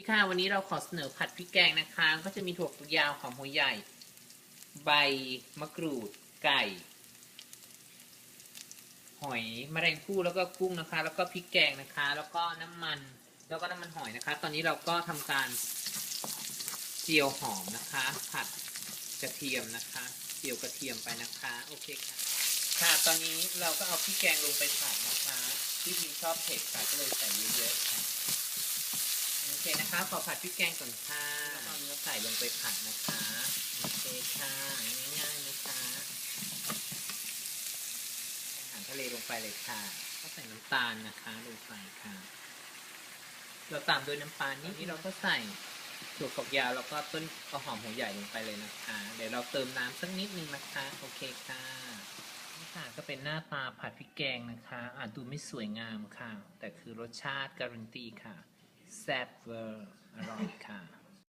พี่ค่ะวันนี้เราขอเสนอผัดพริกแกงนะคะ ก็จะมีถั่วฝักยาวหอมหัวใหญ่ ใบมะกรูด ไก่ หอยมแมลงภู่แล้วก็กุ้งนะคะ แล้วก็พริกแกงนะคะ แล้วก็น้ำมัน แล้วก็น้ำมันหอยนะคะ ตอนนี้เราก็ทำการเจียวหอมนะคะ ผัดกระเทียมนะคะ เจียวกระเทียมไปนะคะ โอเคค่ะ ค่ะ ตอนนี้เราก็เอาพริกแกงลงไปผัดนะคะพี่พีชอบเผ็ดค่ะก็เลยใส่เยอะๆค่ะ เคนะคะ ขอผัดพริกแกงก่อนค่ะแล้วก็เอาเนื้อใส่ลงไปผัดนะคะ โอเคค่ะ ง่ายๆนะคะใส่อาหารทะเลลงไปเลยค่ะ ก็ใส่น้ำตาลนะคะลงไปค่ะ เราตามด้วยน้ำปลานิดนี้เราก็ใส่ถั่วฝักยาวแล้วก็ต้นกระหอมหัวใหญ่ลงไปเลยนะคะ เดี๋ยวเราเติมน้ำสักนิดนึงนะคะ โอเคค่ะนี่ค่ะก็เป็นหน้าตาผัดพริกแกงนะคะ อาจดูไม่สวยงามค่ะ แต่คือรสชาติการันตีค่ะ แซ่บเ